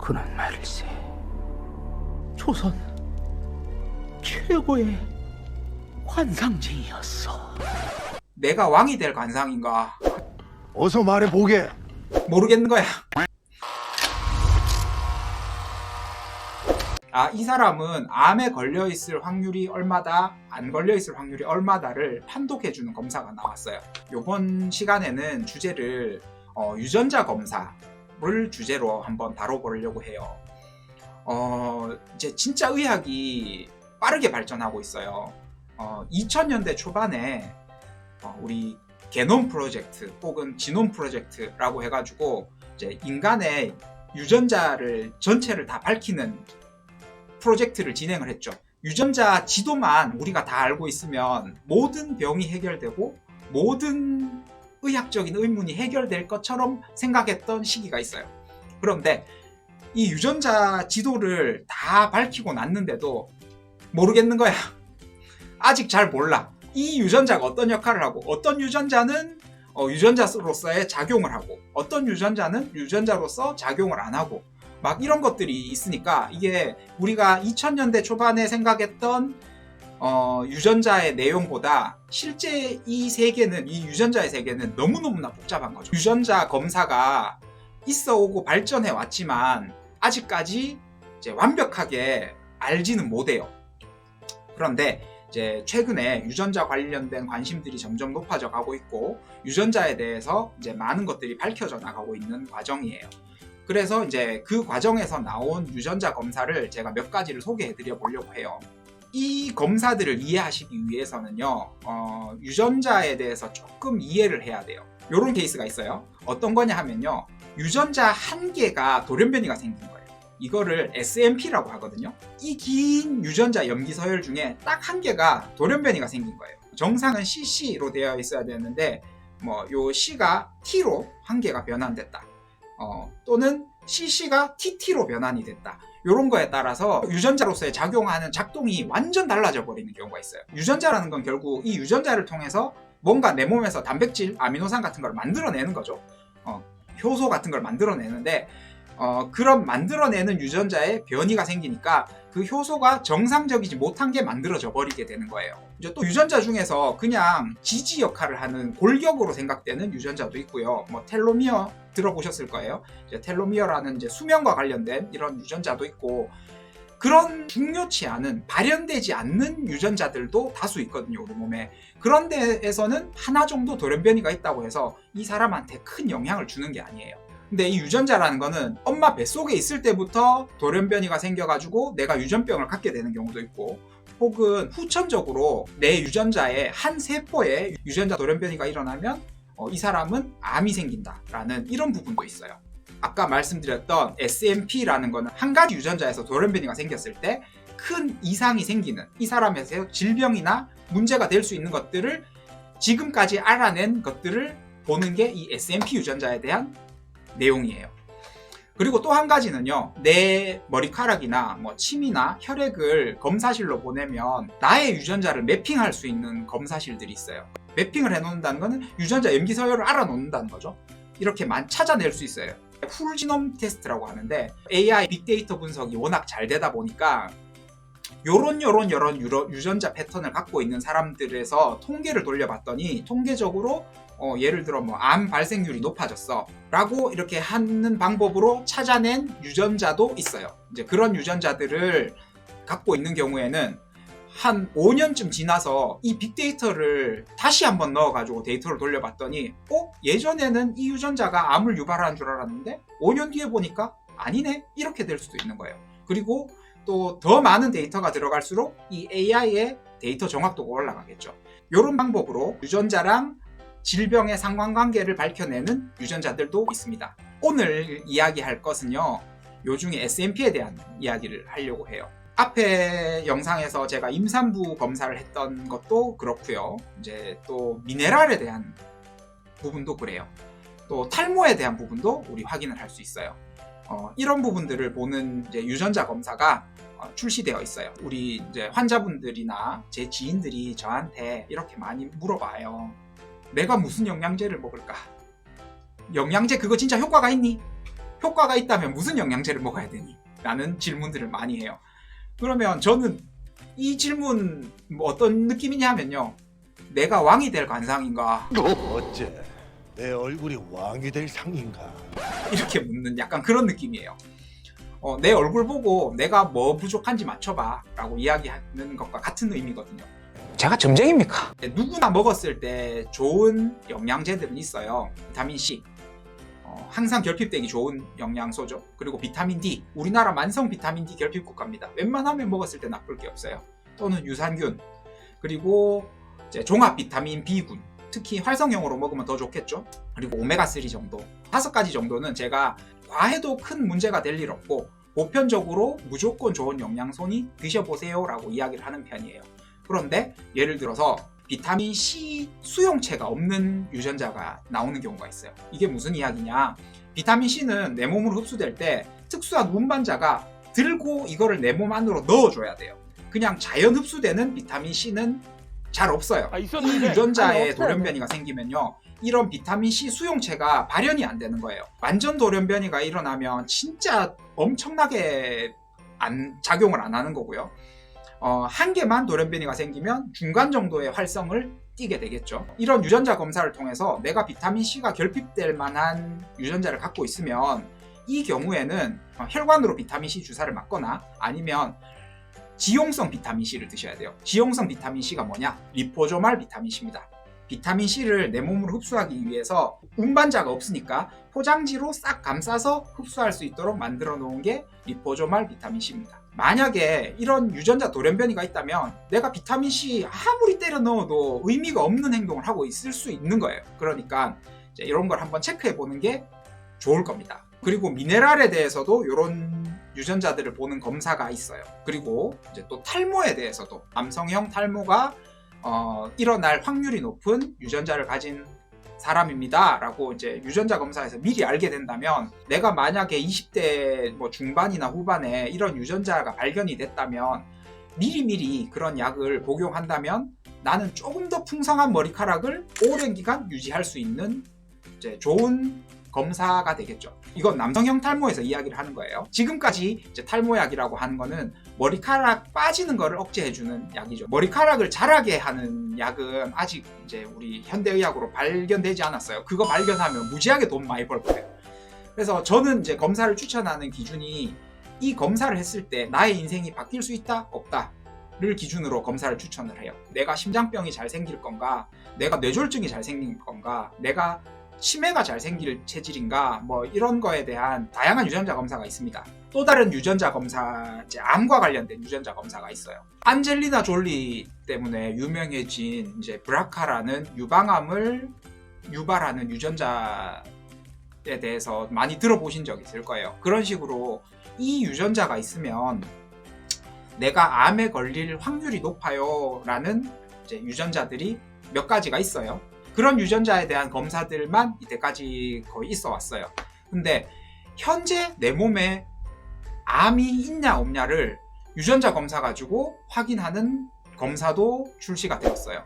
그는 말일세 조선 최고의 관상쟁이였어 내가 왕이 될 관상인가 어서 말해 보게. 모르겠는 거야. 아, 이 사람은 암에 걸려 있을 확률이 얼마다, 안 걸려 있을 확률이 얼마다를 판독해 주는 검사가 나왔어요. 요번 시간에는 주제를 어, 유전자 검사 를 주제로 한번 다뤄보려고 해요. 어, 이제 진짜 의학이 빠르게 발전하고 있어요. 어, 2000년대 초반에 어, 우리 게놈 프로젝트 혹은 지놈 프로젝트라고 해가지고 이제 인간의 유전자를 전체를 다 밝히는 프로젝트를 진행을 했죠. 유전자 지도만 우리가 다 알고 있으면 모든 병이 해결되고 모든 의학적인 의문이 해결될 것처럼 생각했던 시기가 있어요. 그런데 이 유전자 지도를 다 밝히고 났는데도 모르겠는 거야. 아직 잘 몰라. 이 유전자가 어떤 역할을 하고 어떤 유전자는 어, 유전자로서의 작용을 하고 어떤 유전자는 유전자로서 작용을 안 하고 막 이런 것들이 있으니까 이게 우리가 2000년대 초반에 생각했던 어, 유전자의 내용보다 실제 이 세계는 이 유전자의 세계는 너무너무나 복잡한 거죠. 유전자 검사가 있어 오고 발전해 왔지만 아직까지 이제 완벽하게 알지는 못해요. 그런데 이제 최근에 유전자 관련된 관심들이 점점 높아져 가고 있고 유전자에 대해서 이제 많은 것들이 밝혀져 나가고 있는 과정이에요. 그래서 이제 그 과정에서 나온 유전자 검사를 제가 몇 가지를 소개해 드려 보려고 해요. 이 검사들을 이해하시기 위해서는요, 어, 유전자에 대해서 조금 이해를 해야 돼요. 이런 케이스가 있어요. 어떤 거냐 하면요, 유전자 한 개가 돌연변이가 생긴 거예요. 이거를 SMP라고 하거든요. 이 긴 유전자 염기 서열 중에 딱 한 개가 돌연변이가 생긴 거예요. 정상은 CC로 되어 있어야 되는데 뭐 요 C가 T로 한 개가 변환됐다. 어, 또는 CC가 TT로 변환이 됐다. 이런 거에 따라서 유전자로서의 작용하는 작동이 완전 달라져 버리는 경우가 있어요. 유전자라는 건 결국 이 유전자를 통해서 뭔가 내 몸에서 단백질, 아미노산 같은 걸 만들어내는 거죠. 어, 효소 같은 걸 만들어내는데 어, 그런 만들어내는 유전자에 변이가 생기니까 그 효소가 정상적이지 못한 게 만들어져 버리게 되는 거예요. 이제 또 유전자 중에서 그냥 지지 역할을 하는 골격으로 생각되는 유전자도 있고요. 뭐 텔로미어 들어보셨을 거예요. 이제 텔로미어라는 이제 수명과 관련된 이런 유전자도 있고 그런 중요치 않은 발현되지 않는 유전자들도 다수 있거든요 우리 몸에 그런 데에서는 하나 정도 돌연변이가 있다고 해서 이 사람한테 큰 영향을 주는 게 아니에요 근데 이 유전자라는 거는 엄마 뱃속에 있을 때부터 돌연변이가 생겨가지고 내가 유전병을 갖게 되는 경우도 있고 혹은 후천적으로 내 유전자의 한 세포에 유전자 돌연변이가 일어나면 어, 이 사람은 암이 생긴다라는 이런 부분도 있어요. 아까 말씀드렸던 SMP라는 거는 한 가지 유전자에서 돌연변이가 생겼을 때 큰 이상이 생기는 이 사람에서 질병이나 문제가 될 수 있는 것들을 지금까지 알아낸 것들을 보는 게 이 SMP 유전자에 대한 내용이에요. 그리고 또 한 가지는요, 내 머리카락이나 뭐 침이나 혈액을 검사실로 보내면 나의 유전자를 매핑할 수 있는 검사실들이 있어요. 매핑을 해놓는다는 것은 유전자 염기 서열을 알아놓는다는 거죠. 이렇게 만 찾아낼 수 있어요. 풀지놈 테스트라고 하는데 AI 빅데이터 분석이 워낙 잘 되다 보니까 요런 요런 요런 유전자 패턴을 갖고 있는 사람들에서 통계를 돌려봤더니 통계적으로 어, 예를 들어 뭐 암 발생률이 높아졌어 라고 이렇게 하는 방법으로 찾아낸 유전자도 있어요. 이제 그런 유전자들을 갖고 있는 경우에는 한 5년쯤 지나서 이 빅데이터를 다시 한번 넣어가지고 데이터를 돌려봤더니 어? 예전에는 이 유전자가 암을 유발하는 줄 알았는데 5년 뒤에 보니까 아니네? 이렇게 될 수도 있는 거예요. 그리고 또 더 많은 데이터가 들어갈수록 이 AI의 데이터 정확도가 올라가겠죠 이런 방법으로 유전자랑 질병의 상관관계를 밝혀내는 유전자들도 있습니다. 오늘 이야기할 것은요. 요 중에 SNP에 대한 이야기를 하려고 해요. 앞에 영상에서 제가 임산부 검사를 했던 것도 그렇고요. 이제 또 미네랄에 대한 부분도 그래요. 또 탈모에 대한 부분도 우리 확인을 할 수 있어요. 어, 이런 부분들을 보는 이제 유전자 검사가 어, 출시되어 있어요. 우리 이제 환자분들이나 제 지인들이 저한테 이렇게 많이 물어봐요. 내가 무슨 영양제를 먹을까? 영양제 그거 진짜 효과가 있니? 효과가 있다면 무슨 영양제를 먹어야 되니? 라는 질문들을 많이 해요. 그러면 저는 이 질문 뭐 어떤 느낌이냐 하면요. 내가 왕이 될 관상인가? 어째 내 얼굴이 왕이 될 상인가? 이렇게 묻는 약간 그런 느낌이에요. 어, 내 얼굴 보고 내가 뭐 부족한지 맞춰봐 라고 이야기하는 것과 같은 의미거든요. 제가 점쟁입니까? 네, 누구나 먹었을 때 좋은 영양제들은 있어요. 비타민 C. 어, 항상 결핍되기 좋은 영양소죠. 그리고 비타민 D. 우리나라 만성 비타민 D 결핍 국가입니다. 웬만하면 먹었을 때 나쁠 게 없어요. 또는 유산균. 그리고 이제 종합 비타민 B군. 특히 활성형으로 먹으면 더 좋겠죠. 그리고 오메가3 정도. 다섯 가지 정도는 제가 과해도 큰 문제가 될 일 없고 보편적으로 무조건 좋은 영양소니 드셔보세요라고 이야기를 하는 편이에요. 그런데 예를 들어서 비타민 C 수용체가 없는 유전자가 나오는 경우가 있어요. 이게 무슨 이야기냐? 비타민 C는 내 몸으로 흡수될 때 특수한 운반자가 들고 이거를 내 몸 안으로 넣어줘야 돼요. 그냥 자연 흡수되는 비타민 C는 잘 없어요. 아 이 있었는데 유전자에 아니, 없어요. 돌연변이가 생기면요. 이런 비타민 C 수용체가 발현이 안 되는 거예요. 완전 돌연변이가 일어나면 진짜 엄청나게 안, 작용을 안 하는 거고요. 어, 한 개만 돌연변이가 생기면 중간 정도의 활성을 띠게 되겠죠. 이런 유전자 검사를 통해서 내가 비타민 C가 결핍될 만한 유전자를 갖고 있으면 이 경우에는 어, 혈관으로 비타민 C 주사를 맞거나 아니면 지용성 비타민 C를 드셔야 돼요. 지용성 비타민 C가 뭐냐? 리포조말 비타민 C입니다. 비타민 C를 내 몸으로 흡수하기 위해서 운반자가 없으니까 포장지로 싹 감싸서 흡수할 수 있도록 만들어 놓은 게 리포조말 비타민 C입니다. 만약에 이런 유전자 돌연변이가 있다면 내가 비타민 C 아무리 때려 넣어도 의미가 없는 행동을 하고 있을 수 있는 거예요. 그러니까 이런 걸 한번 체크해 보는 게 좋을 겁니다. 그리고 미네랄에 대해서도 이런 유전자들을 보는 검사가 있어요. 그리고 이제 또 탈모에 대해서도 남성형 탈모가 어, 일어날 확률이 높은 유전자를 가진 사람입니다. 라고 이제 유전자 검사에서 미리 알게 된다면 내가 만약에 20대 뭐 중반이나 후반에 이런 유전자가 발견이 됐다면 미리미리 그런 약을 복용한다면 나는 조금 더 풍성한 머리카락을 오랜 기간 유지할 수 있는 이제 좋은 검사가 되겠죠. 이건 남성형 탈모에서 이야기를 하는 거예요. 지금까지 탈모약이라고 하는 거는 머리카락 빠지는 거를 억제해주는 약이죠. 머리카락을 자라게 하는 약은 아직 이제 우리 현대의학으로 발견되지 않았어요. 그거 발견하면 무지하게 돈 많이 벌 거예요. 그래서 저는 이제 검사를 추천하는 기준이 이 검사를 했을 때 나의 인생이 바뀔 수 있다 없다. 를 기준으로 검사를 추천을 해요. 내가 심장병이 잘 생길 건가, 내가 뇌졸중이 잘 생길 건가, 내가 치매가 잘 생길 체질인가, 뭐 이런 거에 대한 다양한 유전자 검사가 있습니다. 또 다른 유전자 검사, 이제 암과 관련된 유전자 검사가 있어요. 안젤리나 졸리 때문에 유명해진 이제 브라카라는 유방암을 유발하는 유전자에 대해서 많이 들어보신 적 있을 거예요. 그런 식으로 이 유전자가 있으면 내가 암에 걸릴 확률이 높아요 라는 유전자들이 몇 가지가 있어요. 그런 유전자에 대한 검사들만 이때까지 거의 있어 왔어요. 근데 현재 내 몸에 암이 있냐 없냐를 유전자 검사 가지고 확인하는 검사도 출시가 되었어요.